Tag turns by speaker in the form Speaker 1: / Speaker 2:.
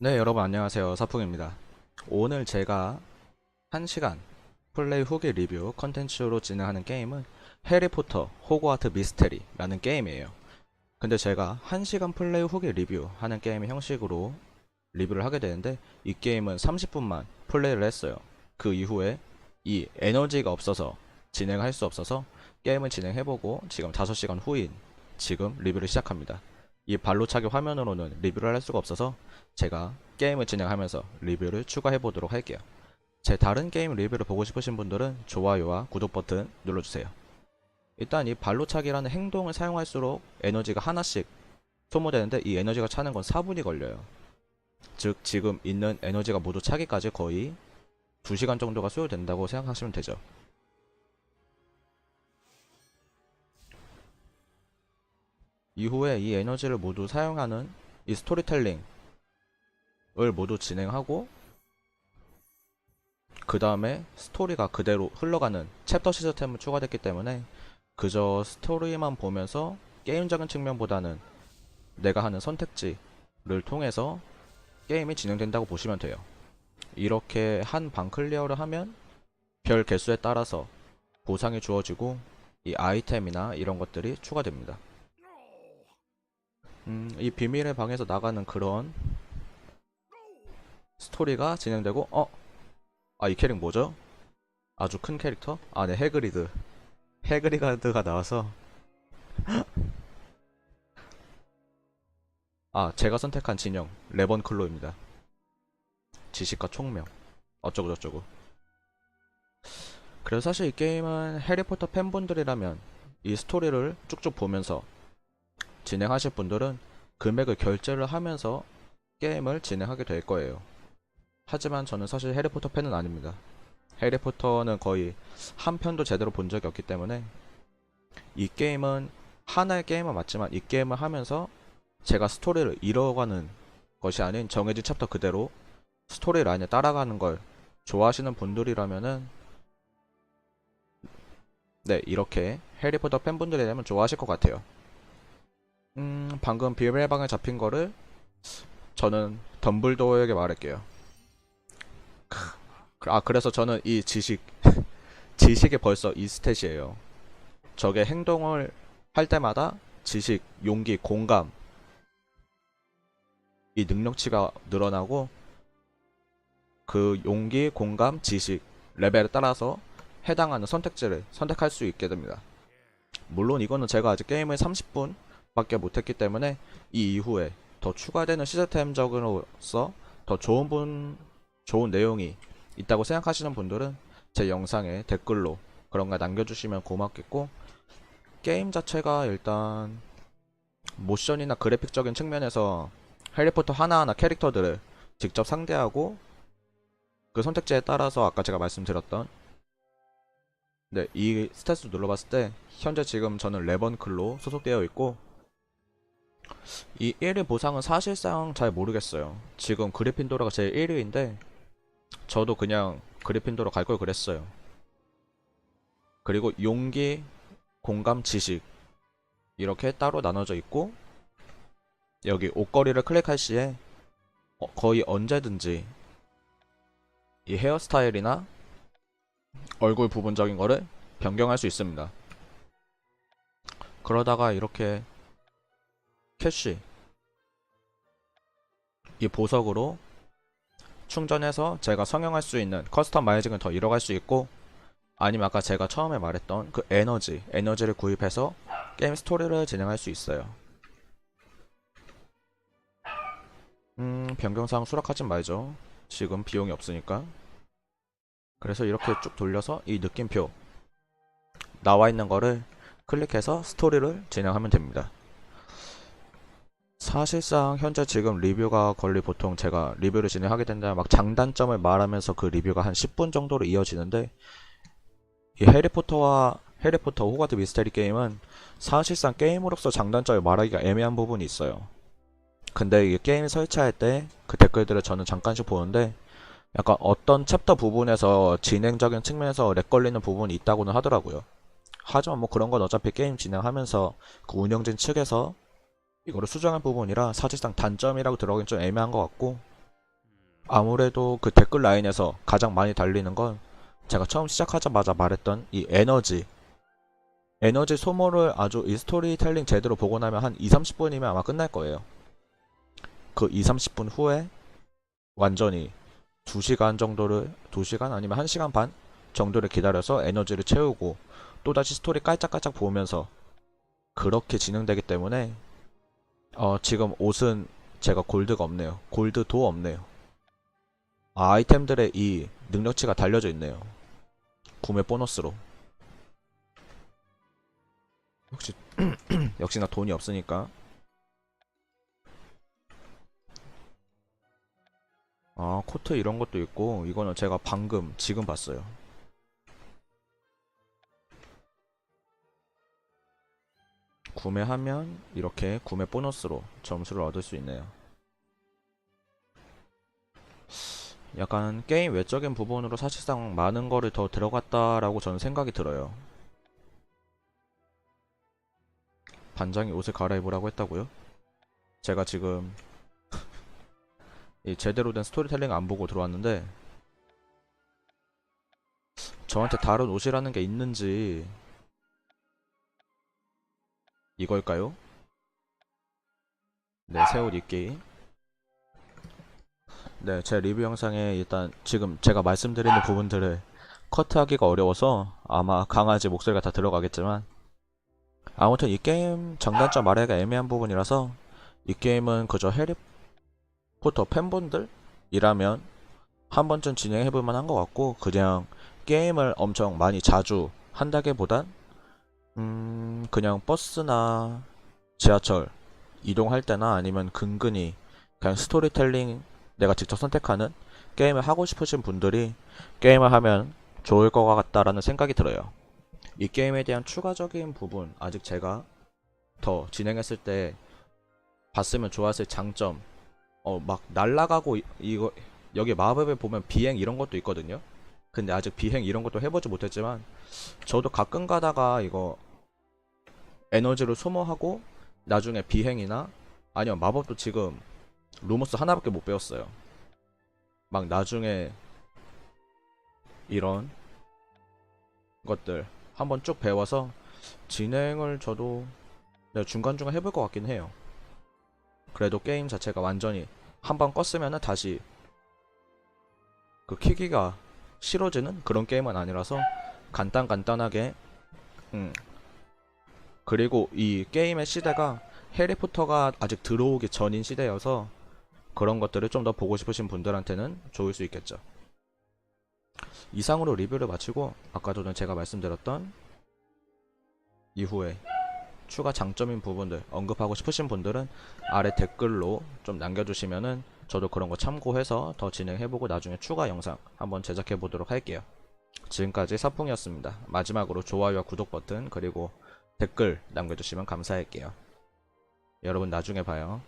Speaker 1: 네, 여러분 안녕하세요. 사풍입니다. 오늘 제가 1시간 플레이 후기 리뷰 컨텐츠로 진행하는 게임은 해리포터 호그와트 미스테리라는 게임이에요. 근데 제가 1시간 플레이 후기 리뷰하는 게임의 형식으로 리뷰를 하게 되는데 이 게임은 30분만 플레이를 했어요. 그 이후에 이 에너지가 없어서 진행할 수 없어서 게임을 진행해보고 지금 5시간 후인 지금 리뷰를 시작합니다. 이 발로 차기 화면으로는 리뷰를 할 수가 없어서 제가 게임을 진행하면서 리뷰를 추가해 보도록 할게요. 제 다른 게임 리뷰를 보고 싶으신 분들은 좋아요와 구독 버튼 눌러주세요. 일단 이 발로 차기라는 행동을 사용할수록 에너지가 하나씩 소모되는데 이 에너지가 차는 건 4분이 걸려요. 즉 지금 있는 에너지가 모두 차기까지 거의 2시간 정도가 소요된다고 생각하시면 되죠. 이후에 이 에너지를 모두 사용하는 이 스토리텔링 을 모두 진행하고 그 다음에 스토리가 그대로 흘러가는 챕터 시스템을 추가됐기 때문에 그저 스토리만 보면서 게임적인 측면보다는 내가 하는 선택지를 통해서 게임이 진행된다고 보시면 돼요. 이렇게 한 방 클리어를 하면 별 개수에 따라서 보상이 주어지고 이 아이템이나 이런 것들이 추가됩니다. 음, 이 비밀의 방에서 나가는 그런 스토리가 진행되고 어? 아 이 캐릭 뭐죠? 아주 큰 캐릭터? 아 네 해그리드 해그리드가 나와서 아 제가 선택한 진영 레번클로입니다 지식과 총명 어쩌고 저쩌고 그래서 사실 이 게임은 해리포터 팬분들이라면 이 스토리를 쭉쭉 보면서 진행하실 분들은 금액을 결제를 하면서 게임을 진행하게 될 거예요 하지만 저는 사실 해리포터 팬은 아닙니다. 해리포터는 거의 한 편도 제대로 본 적이 없기 때문에 이 게임은 하나의 게임은 맞지만 이 게임을 하면서 제가 스토리를 이뤄가는 것이 아닌 정해진 챕터 그대로 스토리 라인에 따라가는 걸 좋아하시는 분들이라면은 네 이렇게 해리포터 팬분들이라면 좋아하실 것 같아요. 음 방금 비밀방에 잡힌 거를 저는 덤블도어에게 말할게요. 아 그래서 저는 이 지식 지식이 벌써 이 스탯이에요. 적의 행동을 할 때마다 지식, 용기, 공감 이 능력치가 늘어나고 그 용기, 공감, 지식 레벨에 따라서 해당하는 선택지를 선택할 수 있게 됩니다. 물론 이거는 제가 아직 게임을 30분 밖에 못했기 때문에 이 이후에 더 추가되는 시스템적으로서 더 좋은 분 좋은 내용이 있다고 생각하시는 분들은 제 영상에 댓글로 그런 거 남겨주시면 고맙겠고 게임 자체가 일단 모션이나 그래픽적인 측면에서 해리포터 하나하나 캐릭터들을 직접 상대하고 그 선택지에 따라서 아까 제가 말씀드렸던 네, 이 스탯을 눌러봤을 때 현재 지금 저는 레번클로 소속되어 있고 이 1위 보상은 사실상 잘 모르겠어요. 지금 그리핀도라가 제 1위인데 저도 그냥 그리핀도로 갈 걸 그랬어요. 그리고 용기, 공감, 지식 이렇게 따로 나눠져 있고 여기 옷걸이를 클릭할 시에 어, 거의 언제든지 이 헤어스타일이나 얼굴 부분적인 거를 변경할 수 있습니다. 그러다가 이렇게 캐시. 이 보석으로 충전해서 제가 성형할 수 있는 커스텀 마이징을 더 이뤄갈 수 있고 아니면 아까 제가 처음에 말했던 그 에너지 에너지를 구입해서 게임 스토리를 진행할 수 있어요. 음 변경사항 수락하진 말죠. 지금 비용이 없으니까. 그래서 이렇게 쭉 돌려서 이 느낌표 나와 있는 거를 클릭해서 스토리를 진행하면 됩니다 사실상 현재 지금 리뷰가 걸리 보통 제가 리뷰를 진행하게 된다면 막 장단점을 말하면서 그 리뷰가 한 10분 정도로 이어지는데 이 해리포터와 해리포터 호가드 미스테리 게임은 사실상 게임으로서 장단점을 말하기가 애매한 부분이 있어요. 근데 이 게임 설치할 때 그 댓글들을 저는 잠깐씩 보는데 약간 어떤 챕터 부분에서 진행적인 측면에서 렉 걸리는 부분이 있다고는 하더라고요. 하지만 뭐 그런 건 어차피 게임 진행하면서 그 운영진 측에서 이거를 수정한 부분이라 사실상 단점이라고 들어가긴 좀 애매한 것 같고 아무래도 그 댓글 라인에서 가장 많이 달리는 건 제가 처음 시작하자마자 말했던 이 에너지. 에너지 소모를 아주 이 스토리텔링 제대로 보고 나면 한 2, 30분이면 아마 끝날 거예요. 그 2, 30분 후에 완전히 2시간 정도를 2시간 아니면 1시간 반 정도를 기다려서 에너지를 채우고 또다시 스토리 깔짝깔짝 보면서 그렇게 진행되기 때문에 어, 지금 옷은 제가 골드가 없네요. 골드도 없네요. 아, 아이템들의 이 능력치가 달려져 있네요. 구매 보너스로. 역시 역시나 돈이 없으니까. 아, 코트 이런 것도 있고 이거는 제가 방금 지금 봤어요. 구매하면 이렇게 구매 보너스로 점수를 얻을 수 있네요. 약간 게임 외적인 부분으로 사실상 많은 거를 더 들어갔다라고 저는 생각이 들어요. 반장이 옷을 갈아입으라고 했다고요? 제가 지금 이 제대로 된 스토리텔링 안 보고 들어왔는데 저한테 다른 옷이라는 게 있는지 이걸까요? 네, 새옷 입기. 네, 제 리뷰 영상에 일단 지금 제가 말씀드리는 부분들을 커트하기가 어려워서 아마 강아지 목소리가 다 들어가겠지만 아무튼 이 게임 장단점 말하기가 애매한 부분이라서 이 게임은 그저 해리포터 팬분들이라면 한 번쯤 진행해볼 만한 것 같고 그냥 게임을 엄청 많이 자주 한다기보단 음 그냥 버스나 지하철 이동할 때나 아니면 근근히 그냥 스토리텔링 내가 직접 선택하는 게임을 하고 싶으신 분들이 게임을 하면 좋을 것 같다라는 생각이 들어요. 이 게임에 대한 추가적인 부분 아직 제가 더 진행했을 때 봤으면 좋았을 장점 어 막 날라가고 이- 이거 여기 마법에 보면 비행 이런 것도 있거든요. 근데 아직 비행 이런 것도 해보지 못했지만 저도 가끔 가다가 이거 에너지를 소모하고 나중에 비행이나 아니면 마법도 지금 루머스 하나밖에 못 배웠어요. 막 나중에 이런 것들 한번 쭉 배워서 진행을 저도 네, 중간중간 해볼 것 같긴 해요. 그래도 게임 자체가 완전히 한 번 껐으면은 다시 그 키기가 싫어지는 그런 게임은 아니라서 간단간단하게 음 그리고 이 게임의 시대가 해리포터가 아직 들어오기 전인 시대여서 그런 것들을 좀 더 보고 싶으신 분들한테는 좋을 수 있겠죠. 이상으로 리뷰를 마치고 아까 전에 제가 말씀드렸던 이후에 추가 장점인 부분들 언급하고 싶으신 분들은 아래 댓글로 좀 남겨주시면은 저도 그런 거 참고해서 더 진행해보고 나중에 추가 영상 한번 제작해보도록 할게요. 지금까지 사풍이었습니다. 마지막으로 좋아요와 구독 버튼 그리고 댓글 남겨주시면 감사할게요. 여러분 나중에 봐요.